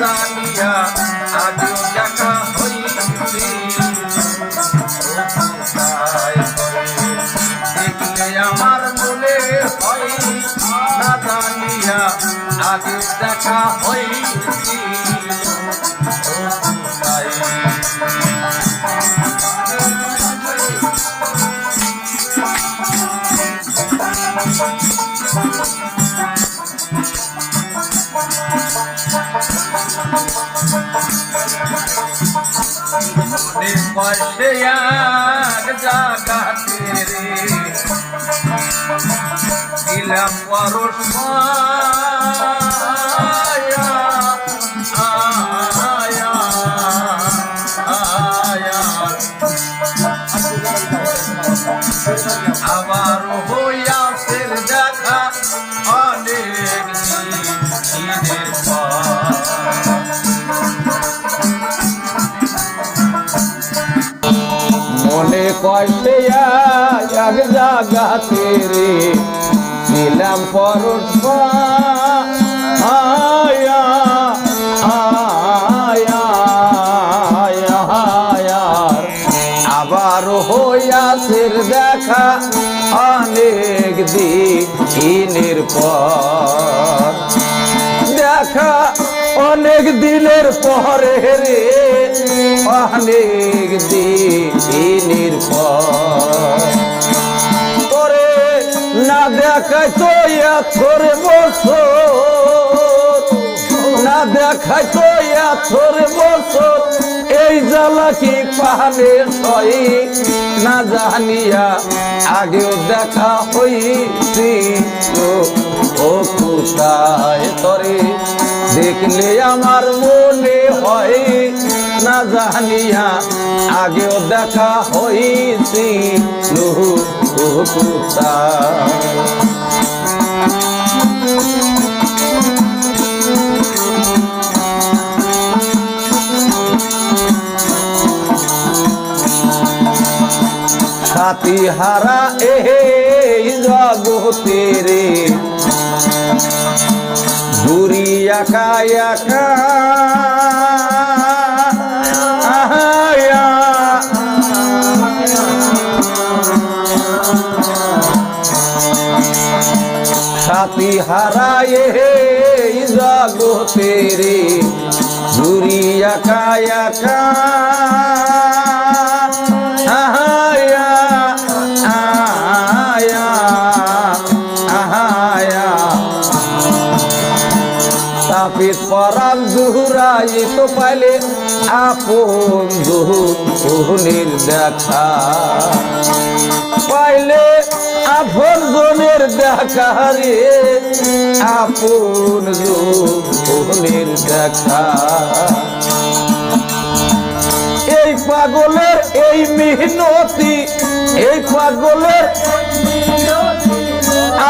জানিয়া আগেও দেখা হইছি দেখলে আমার মনে হয় না জানিয়া আগেও দেখা হইছি কোথায় মনে পাশে এক জাগাতে রে দিলাম পরশ কষ্টে এক জাগাতে রে। দিলাম পরশ আয়া আয়া আয়া আবার হইয়াছের দেখা অনেক দিনের পর। দেখা অনেক দিনের পরে রে। অনেক দিনের পর। না দেখাই তো এথর বছর। না দেখাই তো এথর বছর। এই জ্বালা কি পাহাড়ে সই না জানিয়া আগেও দেখা হইছিল ও কোথায়? তরে দেখলে আমার মনে হয় না জানিয়া, আগেও দেখা হইছিল ও কোথায় সাথী হারা এই জগতে রে বুড়ি একা একা সাথী হারায় হে জগতে রে। জুরি একা একা আয়া, পরা জুহুরাই তো পাইলে আপন জুহুনের দেখা। পাইলে আপন জনের দেখা রে, আপন জনের দেখা। এই পাগলের এই মেহনতি এই পাগলের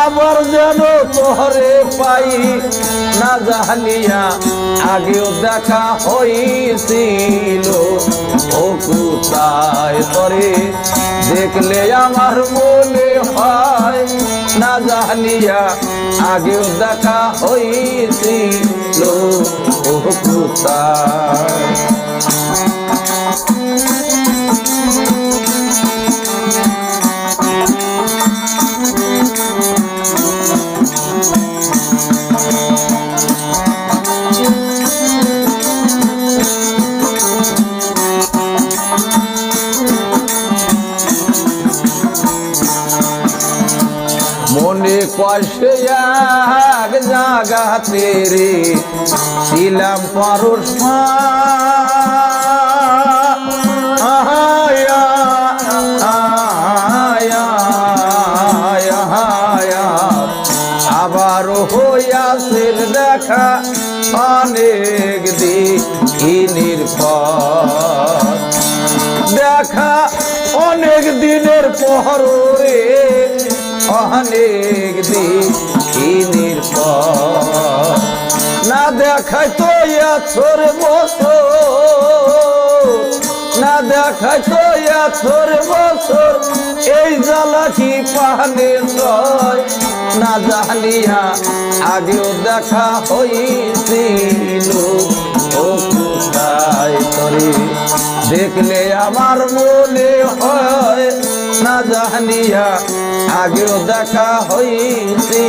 আবার যেন তোহরে পাই না জানিয়া, আগেও দেখা হইছিল। ও কোথায় তরে দেখলে আমার মনে হয়, না জানিয়া, আগেও দেখা হইছিল। ও কোথায় কষে এক জাগাতে রে ছিলাম পরশ। আয়া আয়া দেখা অনেক দিনের পর। দেখা অনেক দিনের পর। অনেক দিনের না দেখায় তো এথর বছর না দেখায় তো এথর বছর এই জ্বালা কি পাহানে না জানিয়া আগেও দেখা হইছিল দেখলে আমার মনে হয় না জানিয়া আগেও দেখা হয়েছি